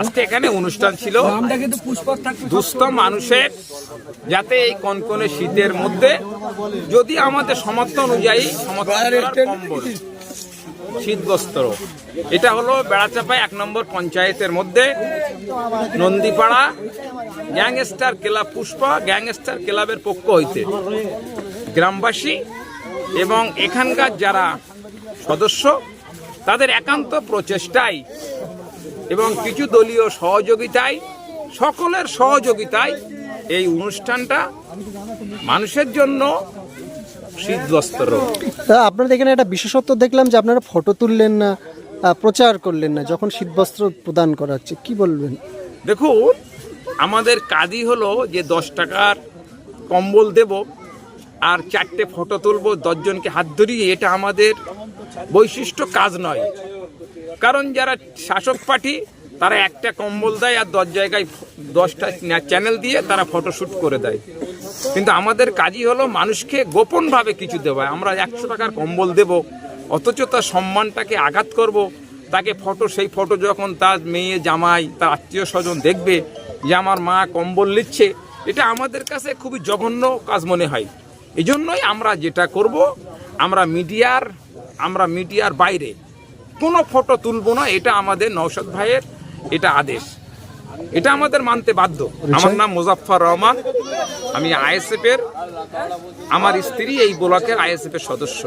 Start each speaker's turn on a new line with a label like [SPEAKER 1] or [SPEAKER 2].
[SPEAKER 1] আজকে এখানে অনুষ্ঠান ছিল দুস্থ মানুষের যাতে এই কনকনে শীতের মধ্যে যদি আমাদের সমর্থ অনুযায়ী শীতবস্ত্র। এটা হলো বেড়াচাপা এক নম্বর পঞ্চায়েতের মধ্যে Nandipara gangster club Pushpa gangster ক্লাবের পক্ষ হইতে। গ্রামবাসী এবং এখানকার যারা সদস্য তাদের একান্ত প্রচেষ্টায় এবং কিছু দলীয় সহযোগিতায় সকলের সহযোগিতায় এই অনুষ্ঠানটা মানুষের জন্য শীতবস্ত্র।
[SPEAKER 2] আপনাদের এখানে একটা বিশেষত্ব দেখলাম যে আপনারা ফটো তুললেন না প্রচার করলেন না যখন শীতবস্ত্র প্রদান করা হচ্ছে কি বলবেন?
[SPEAKER 1] দেখুন আমাদের কাজই হলো যে দশ টাকার কম্বল দেব আর চারটে ফটো তুলবো দশজনকে হাত ধরিয়ে এটা আমাদের বৈশিষ্ট্য কাজ নয়। কারণ যারা শাসক পার্টি, তারা একটা কম্বল দেয় আর দশ জায়গায় দশটা চ্যানেল দিয়ে তারা ফটোশ্যুট করে দেয়। কিন্তু আমাদের কাজই হলো মানুষকে গোপনভাবে কিছু দেওয়া। আমরা একশো টাকার কম্বল দেব, অথচ তার সম্মানটাকে আঘাত করব। তাকে ফটো সেই ফটো যখন তার মেয়ে, জামাই, তার আত্মীয় স্বজন দেখবে যে আমার মা কম্বল নিচ্ছে, এটা আমাদের কাছে খুবই জঘন্য কাজ মনে হয়। এই জন্যই আমরা যেটা করব, আমরা মিডিয়ার আমরা মিডিয়ার বাইরে কোনো ফটো তুলব না এটা আমাদের নৌশদ ভাইয়ের এটা আদেশ। এটা আমাদের মানতে বাধ্য। আমার নাম মুজাফফর রহমান আমি আইএসএফ এর আমার স্ত্রী এই ব্লকের আইএসএফ এর সদস্য।